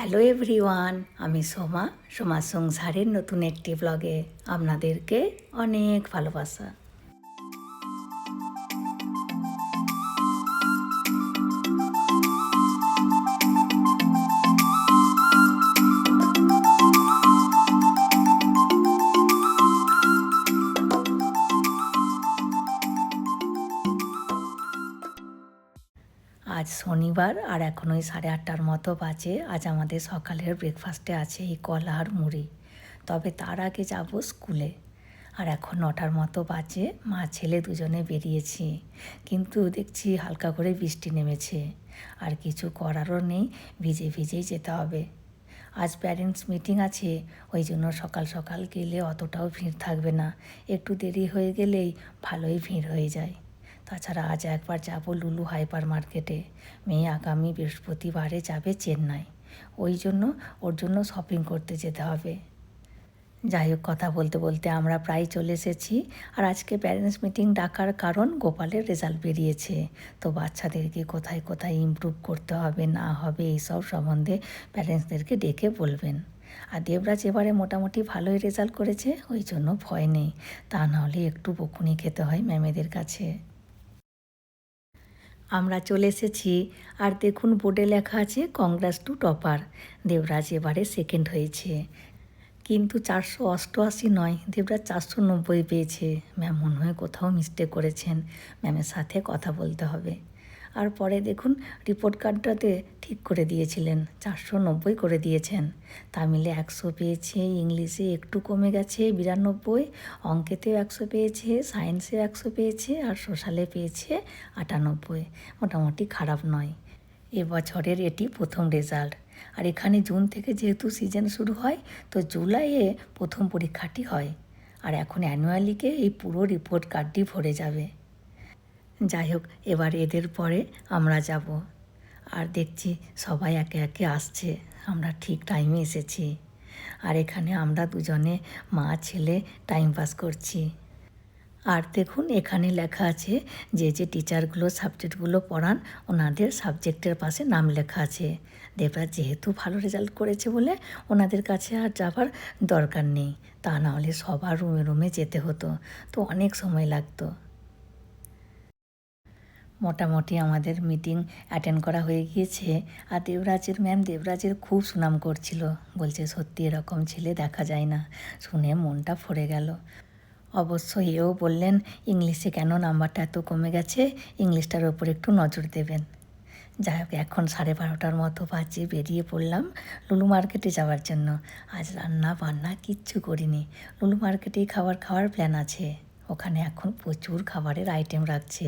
Hello everyone আমি সোমা সোমা সংসারের নতুন একটি ব্লগে আপনাদেরকে অনেক ভালোবাসা। শনিবার আর এখন ওই সাড়ে আটটার মতো বাজে। আজ আমাদের সকালের ব্রেকফাস্টে আছে এই কলা আর মুড়ি। তবে তার আগে যাব স্কুলে। আর এখন নটার মতো বাজে, মা, ছেলে দুজনে বেরিয়েছি। কিন্তু দেখছি হালকা করে বৃষ্টি নেমেছে। আর কিছু করারও নেই, ভিজে ভিজেই যেতে হবে। আজ প্যারেন্টস মিটিং আছে, ওই জন্য সকাল সকাল গেলে অতটাও ভিড় থাকবে না। একটু দেরি হয়ে গেলেই ভালোই ভিড় হয়ে যায়। তাছাড়া আজ একবার যাব লুলু হাইপার মার্কেটে। মেয়ে আগামী বৃহস্পতিবারে যাবে চেন্নাই। ওই জন্য ওর জন্য শপিং করতে যেতে হবে। যাই হোক, কথা বলতে বলতে আমরা প্রায় চলে এসেছি আর আজকে প্যারেন্টস মিটিং ডাকার কারণ গোপালের রেজাল্ট বেরিয়েছে। তো বাচ্চাদেরকে কোথায় কোথায় ইমপ্রুভ করতে হবে, না হবে, এইসব সম্বন্ধে প্যারেন্টসদেরকে ডেকে বলবেন। আর দেবরাজ এবারে মোটামুটি ভালোই রেজাল্ট করেছে, ওই জন্য ভয় নেই। তা নাহলে একটু বকুনি খেতে হয় ম্যামেদের কাছে। আমরা চলে এসেছি। আর দেখুন, বোর্ডে লেখা আছে, কংগ্রেস টু টপার। দেবরাজ এবারে সেকেন্ড হয়েছে। কিন্তু চারশো অষ্টআশি নয়, দেবরাজ চারশো নব্বই পেয়েছে। ম্যাম মনে হয় কোথাও মিস্টেক করেছেন। ম্যামের সাথে কথা বলতে হবে। আর পরে দেখুন রিপোর্ট কার্ডটাতে ঠিক করে দিয়েছিলেন, চারশো নব্বই করে দিয়েছেন। তামিলে একশো পেয়েছে, ইংলিশে একটু কমে গেছে, বিরানব্বই অঙ্কেতেও একশো পেয়েছে সায়েন্সেও একশো পেয়েছে আর সোশ্যালে পেয়েছে আটানব্বই। মোটামুটি খারাপ নয়। এবছরের এটি প্রথম রেজাল্ট আর এখানে জুন থেকে যেহেতু সিজন শুরু হয়, তো জুলাইয়ে প্রথম পরীক্ষাটি হয়। আর এখন অ্যানুয়ালিকে এই পুরো রিপোর্ট কার্ডটি ভরে যাবে। যাই হোক, এবার এদের পরে আমরা যাব। আর দেখছি সবাই একে একে আসছে। আমরা ঠিক টাইমে এসেছি। আর এখানে আমরা দুজনে, মা, ছেলে টাইম পাস করছি। আর দেখুন, এখানে লেখা আছে যে যে টিচারগুলো সাবজেক্টগুলো পড়ান, ওনাদের সাবজেক্টের পাশে নাম লেখা আছে। দেবরাজ যেহেতু ভালো রেজাল্ট করেছে বলে ওনাদের কাছে আর যাবার দরকার নেই। তা নাহলে সবার রুমে রুমে যেতে হতো। তো অনেক সময় লাগতো। মোটামুটি আমাদের মিটিং অ্যাটেন্ড করা হয়ে গিয়েছে। আর দেবরাজের ম্যাম দেবরাজের খুব সুনাম করছিল। বলছে, সত্যি এরকম ছেলে দেখা যায় না। শুনে মনটা ভরে গেল। অবশ্য এও বললেন, ইংলিশে কেন নাম্বারটা এত কমে গেছে? ইংলিশটার ওপর একটু নজর দেবেন। যাই হোক, এখন সাড়ে বারোটার মতো বাজে বেরিয়ে পড়লাম লুলু মার্কেটে যাওয়ার জন্য। আজ রান্না বান্না কিচ্ছু করিনি। লুলু মার্কেটেই খাবার খাওয়ার প্ল্যান আছে। ওখানে এখন প্রচুর খাবারের আইটেম রাখছে।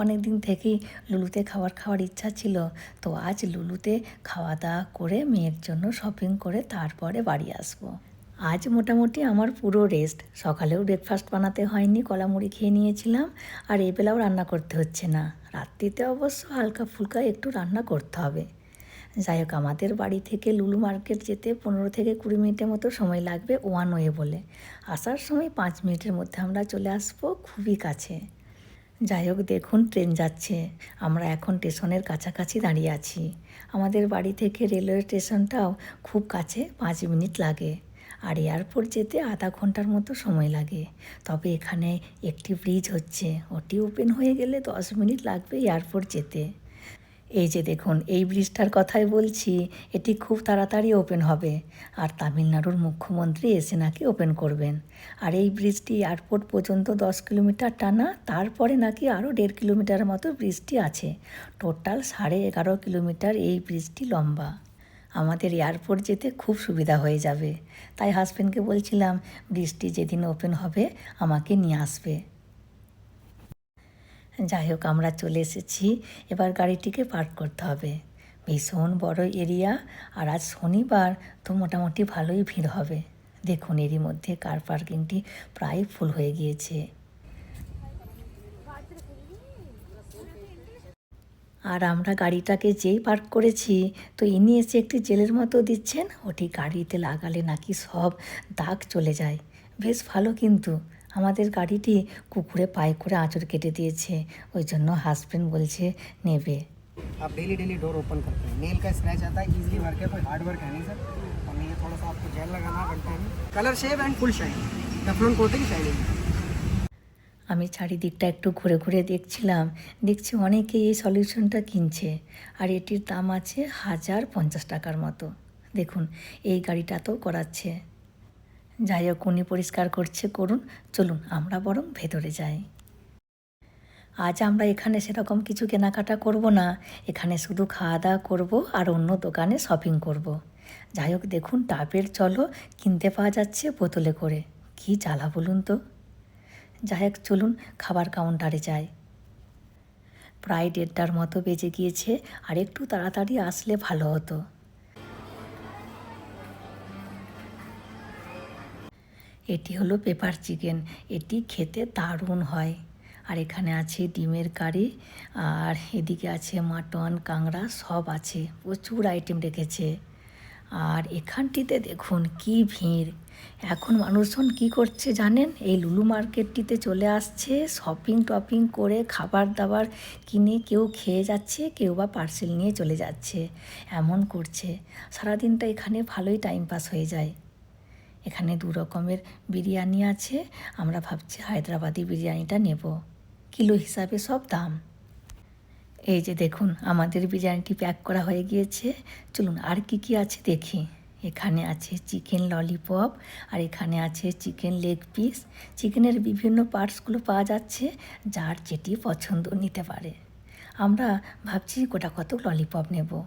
অনেক দিন থেকেই লুলুতে খাবার খাওয়ার ইচ্ছা ছিল, তো আজ লুলুতে খাওয়া দাওয়া করে মেয়ের জন্য শপিং করে তারপরে বাড়ি আসব। আজ মোটামুটি আমার পুরো রেস্ট সকালেও ব্রেকফাস্ট বানাতে হয়নি কলা মুড়ি খেয়ে নিয়েছিলাম, আর এবেলাও রান্না করতে হচ্ছে না। রাত্রিতে অবশ্য হালকা ফুলকা একটু রান্না করতে হবে। যাই হোক, আমাদের বাড়ি থেকে লুলু মার্কেট যেতে পনেরো থেকে কুড়ি মিনিটের মতো সময় লাগবে ওয়ান ওয়ে বলে। আসার সময় পাঁচ মিনিটের মধ্যে আমরা চলে আসব খুবই কাছে। যাই হোক, দেখুন, ট্রেন যাচ্ছে। আমরা এখন স্টেশনের কাছাকাছি দাঁড়িয়ে আছি। আমাদের বাড়ি থেকে রেলওয়ে স্টেশনটাও খুব কাছে, পাঁচ মিনিট লাগে। আর এয়ারপোর্ট যেতে আধা ঘণ্টার মতো সময় লাগে। তবে এখানে একটি ব্রিজ হচ্ছে। ওটি ওপেন হয়ে গেলে দশ মিনিট লাগবে এয়ারপোর্ট যেতে। এই যে দেখুন, এই ব্রিজটার কথাই বলছি, এটি খুব তাড়াতাড়ি ওপেন হবে। আর তামিলনাড়ুর মুখ্যমন্ত্রী এসে নাকি ওপেন করবেন। আর এই ব্রিজটি এয়ারপোর্ট পর্যন্ত দশ কিলোমিটার টানা, তারপরে নাকি আরও দেড় কিলোমিটার মতো ব্রিজটি আছে। টোটাল সাড়ে এগারো কিলোমিটার এই ব্রিজটি লম্বা। আমাদের এয়ারপোর্ট যেতে খুব সুবিধা হয়ে যাবে। তাই হাজব্যান্ডকে বলছিলাম, ব্রিজটি যেদিন ওপেন হবে, আমাকে নিয়ে আসবে। যাই হোক, আমরা চলে এসেছি। এবার গাড়িটিকে পার্ক করতে হবে। ভীষণ বড় এরিয়া, আর আজ শনিবার, তো মোটামুটি ভালোই ভিড় হবে। দেখুন, এরই মধ্যে কার পার্কিংটি প্রায় ফুল হয়ে গিয়েছে। আর আমরা গাড়িটাকে যেই পার্ক করেছি, তো ইনি এসে একটি জেলের মতো দিচ্ছেন। ওটি গাড়িতে লাগালে নাকি সব দাগ চলে যায়। বেশ ভালো কিন্তু। আমাদের গাড়িটি কুকুরে পায়ে করে আঁচড় কেটে দিয়েছে ওই জন্য হাজব্যান্ড বলছে নেবে आप डेली डेली डोर ओपन करते हैं नेल का स्क्रैच आता है इजीली वर्क है कोई हार्ड वर्क है नहीं सर और ये थोड़ा सा आपको जेल लगाना पड़ता है colour shape and full shine Teflon coating shining আমি চারিদিকটা একটু ঘুরে ঘুরে দেখছিলাম দেখছি অনেকেই এই সলিউশনটা কিনছে আর এটির দাম আছে হাজার পঞ্চাশ টাকার মতো দেখুন এই গাড়িটাতেও করাচ্ছে যাই হোক, উনি পরিষ্কার করছে, করুন। চলুন, আমরা বরং ভেতরে যাই। আজ আমরা এখানে সেরকম কিছু কেনাকাটা করব না। এখানে শুধু খাওয়া দাওয়া করব আর অন্য দোকানে শপিং করব। যাই হোক, দেখুন, ডাবের চলো কিনতে পাওয়া যাচ্ছে বোতলে করে। কি জ্বালা বলুন তো। যাই হোক, চলুন, খাবার কাউন্টারে যাই। প্রায় দেড়টার মতো বেজে গিয়েছে আর একটু তাড়াতাড়ি আসলে ভালো হতো। এটি হলো পেপার চিকেন। এটি খেতে দারুণ হয়। আর এখানে আছে ডিমের কারি, আর এদিকে আছে মাটন কাংড়া সব আছে। প্রচুর আইটেম রেখেছে। আর এখানটিতে দেখুন কি ভিড়। এখন মানুষজন কি করছে জানেন? এই লুলু মার্কেটটিতে চলে আসছে শপিং টপিং করে খাবার দাবার কিনে কেউ খেয়ে যাচ্ছে, কেউ বা পার্সেল নিয়ে চলে যাচ্ছে। এমন করছে। সারাদিনটা এখানে ভালোই টাইম পাস হয়ে যায়। এখানে দু রকমের বিরিয়ানি আছে। আমরা ভাবছি হায়দ্রাবাদি বিরিয়ানিটা নেব। কিলো হিসাবে সব দাম। এই যে দেখুন, আমাদের বিরিয়ানিটি প্যাক করা হয়ে গিয়েছে। চলুন আর কি কি আছে দেখি। এখানে আছে চিকেন ললিপপ আর এখানে আছে চিকেন লেগ পিস। চিকেনের বিভিন্ন পার্টসগুলো পাওয়া যাচ্ছে, যার যেটি পছন্দ নিতে পারে। আমরা ভাবছি গোটা কত ললিপপ নেব।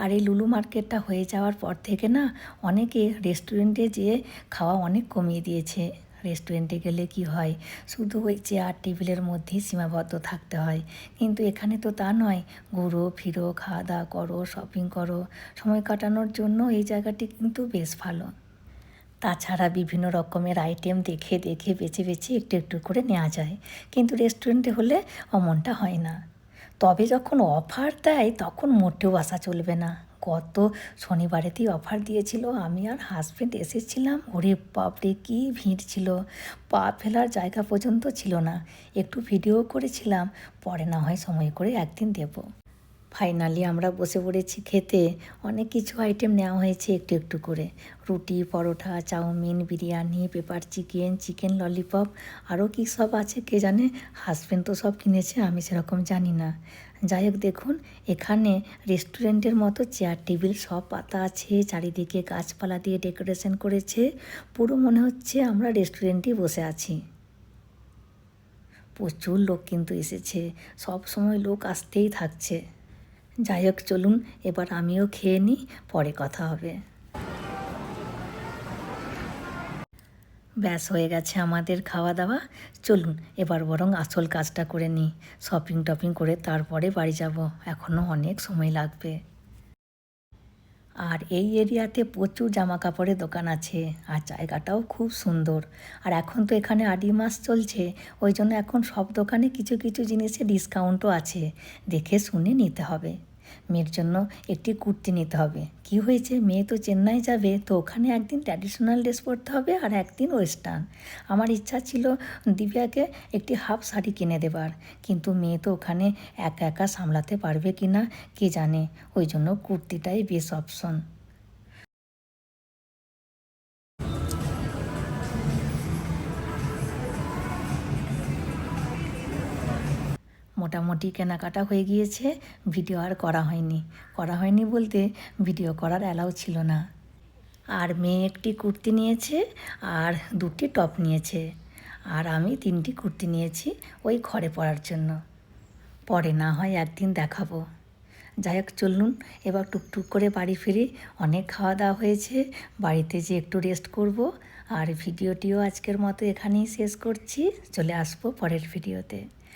আর এই লুলু মার্কেটটা হয়ে যাওয়ার পর থেকে না অনেকে রেস্টুরেন্টে যেয়ে খাওয়া অনেক কমিয়ে দিয়েছে। রেস্টুরেন্টে গেলে কি হয়? শুধু ওই চেয়ার টেবিলের মধ্যেই সীমাবদ্ধ থাকতে হয়। কিন্তু এখানে তো তা নয়। ঘুরো, ফিরো খাওয়া দাওয়া করো শপিং করো। সময় কাটানোর জন্য এই জায়গাটি কিন্তু বেশ ভালো। তাছাড়া বিভিন্ন রকমের আইটেম দেখে দেখে, বেছে বেছে একটু একটু করে নেওয়া যায়। কিন্তু রেস্টুরেন্টে হলে অমনটা হয় না। তবে যখন অফার দেয়, তখন মোটেও আসা চলবে না। গত শনিবারেতেই অফার দিয়েছিল। আমি আর হাজব্যান্ড এসেছিলাম। ওরে বাপরে, কী ভিড় ছিল। পা ফেলার জায়গা পর্যন্ত ছিল না। একটু ভিডিও করেছিলাম। পরে না হয় সময় করে একদিন দেবো। ফাইনালি আমরা বসে পড়েছি খেতে। অনেক কিছু আইটেম নেওয়া হয়েছে একটু একটু করে। রুটি, paratha, chowmein, biryani pepper chicken chicken lollipop আরও কী সব আছে কে জানে? হাজব্যান্ড তো সব কিনেছে, আমি সেরকম জানি না। যাই হোক, দেখুন, এখানে রেস্টুরেন্টের মতো চেয়ার টেবিল সব পাতা আছে, চারিদিকে গাছপালা দিয়ে ডেকোরেশন করেছে। পুরো মনে হচ্ছে আমরা রেস্টুরেন্টেই বসে আছি। প্রচুর লোক কিন্তু এসেছে। সব সময় লোক আসতেই থাকছে। যাই হোক, চলুন, এবার আমিও খেয়ে নিই, পরে কথা হবে। ব্যাস, হয়ে গেছে আমাদের খাওয়া দাওয়া চলুন, এবার বরং আসল কাজটা করে নিই। শপিং টপিং করে তারপরে বাড়ি যাব। এখনও অনেক সময় লাগবে। আর এই এরিয়াতে প্রচুর জামা কাপড়ের দোকান আছে আর জায়গাটাও খুব সুন্দর। আর এখন তো এখানে আডি মাস চলছে, ওই জন্য এখন সব দোকানে কিছু কিছু জিনিসে ডিসকাউন্টও আছে। দেখে শুনে নিতে হবে। মেয়ের জন্য একটি কুর্তি নিতে হবে। কি হয়েছে? মেয়ে তো চেন্নাই যাবে, তো ওখানে একদিন ট্র্যাডিশনাল ড্রেস পরতে হবে আর একদিন ওয়েস্টার্ন আমার ইচ্ছা ছিল দিব্যাকে একটি হাফ শাড়ি কিনে দেবার, কিন্তু মেয়ে তো ওখানে একা একা সামলাতে পারবে কি না কে জানে? ওই জন্য কুর্তিটাই বেশ অপশন মোটামুটি কেনাকাটা হয়ে গিয়েছে, ভিডিও আর করা হয়নি। করা হয়নি বলতে ভিডিও করার অ্যালাউ ছিল না। আর মেয়ে একটি কুর্তি নিয়েছে আর দুটি টপ নিয়েছে। আর আমি তিনটি কুর্তি নিয়েছি ওই ঘরে পরার জন্য। পরে না হয় একদিন দেখাবো। যাই হোক, চলুন, এবার টুকটুক করে বাড়ি ফিরি। অনেক খাওয়া দাওয়া হয়েছে, বাড়িতে যে একটু রেস্ট করব। আর ভিডিওটিও আজকের মতো এখানেই শেষ করছি। চলে আসব পরের ভিডিওতে।